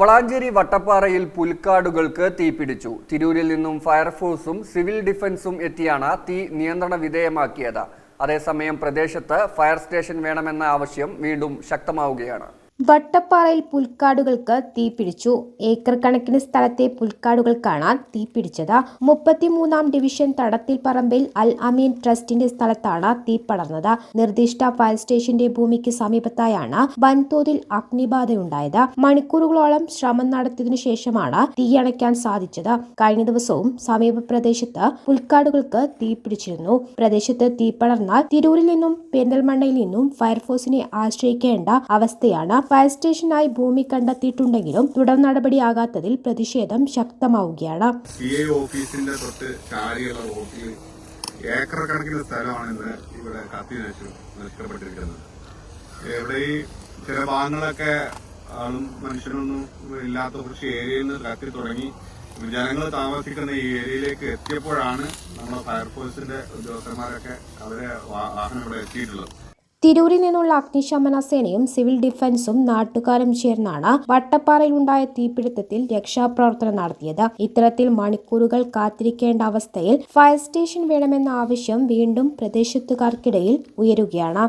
വളാഞ്ചേരി വട്ടപ്പാറയിൽ പുൽക്കാടുകൾക്ക് തീപിടിച്ചു തിരൂരിൽ നിന്നും ഫയർഫോഴ്സും സിവിൽ ഡിഫൻസും എത്തിയാണ് തീ നിയന്ത്രണ വിധേയമാക്കിയത്. അതേസമയം പ്രദേശത്ത് ഫയർ സ്റ്റേഷൻ വേണമെന്ന ആവശ്യം വീണ്ടും ശക്തമാവുകയാണ്. വട്ടപ്പാറയിൽ പുൽക്കാടുകൾക്ക് തീപിടിച്ചു ഏക്കർ കണക്കിന് സ്ഥലത്തെ പുൽക്കാടുകൾക്കാണ് തീപിടിച്ചത് മുപ്പത്തിമൂന്നാം ഡിവിഷൻ തടത്തിൽ പറമ്പിൽ അൽ അമീൻ ട്രസ്റ്റിന്റെ സ്ഥലത്താണ് തീ പടർന്നത്. നിർദ്ദിഷ്ട ഫയർ സ്റ്റേഷന്റെ ഭൂമിക്ക് സമീപത്തായാണ് വൻതോതിൽ അഗ്നിബാധയുണ്ടായത്. മണിക്കൂറുകളോളം ശ്രമം നടത്തിയതിനു ശേഷമാണ് തീയണയ്ക്കാൻ സാധിച്ചത്. കഴിഞ്ഞ ദിവസവും സമീപ പ്രദേശത്ത് പുൽക്കാടുകൾക്ക് തീപിടിച്ചിരുന്നു പ്രദേശത്ത് തീ പടർന്നാൽ തിരൂരിൽ നിന്നും പെരിന്തൽമണ്ണയിൽ നിന്നും ഫയർഫോഴ്സിനെ ആശ്രയിക്കേണ്ട അവസ്ഥയാണ് ഫയർ സ്റ്റേഷനായി ഭൂമി കണ്ടെത്തിയിട്ടുണ്ടെങ്കിലും തുടർ നടപടിയാകാത്തതിൽ പ്രതിഷേധം ശക്തമാവുകയാണ്. ഓഫീസിന്റെ തൊട്ട് ചാരിയുള്ള റോട്ടിൽ ഏക്കർ കണക്കിന് സ്ഥലമാണ് ഇന്ന് ഇവിടെ കത്തി നഷ്ടപ്പെട്ടിരിക്കുന്നത് ഇവിടെ ഈ ചില ഭാഗങ്ങളൊക്കെ ആളും മനുഷ്യനൊന്നും ഇല്ലാത്ത കുറച്ച് ഏരിയയിൽ നിന്ന് കത്തി തുടങ്ങി ജനങ്ങൾ താമസിക്കുന്ന ഈ ഏരിയയിലേക്ക് എത്തിയപ്പോഴാണ് നമ്മുടെ ഫയർഫോഴ്സിന്റെ ഉദ്യോഗസ്ഥന്മാരൊക്കെ അവരെ വാഹനം ഇവിടെ എത്തിയിട്ടുള്ളത്. തിരൂരിൽ നിന്നുള്ള അഗ്നിശമന സേനയും സിവിൽ ഡിഫൻസും നാട്ടുകാരും ചേർന്നാണ് വട്ടപ്പാറയിൽ ഉണ്ടായ തീപിടുത്തത്തിൽ രക്ഷാപ്രവർത്തനം നടത്തിയത്. ഇത്തരത്തിൽ മണിക്കൂറുകൾ കാത്തിരിക്കേണ്ട അവസ്ഥയിൽ ഫയർ സ്റ്റേഷൻ വേണമെന്ന ആവശ്യം വീണ്ടും പ്രദേശത്തുകാർക്കിടയിൽ ഉയരുകയാണ്.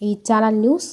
ഈ channel news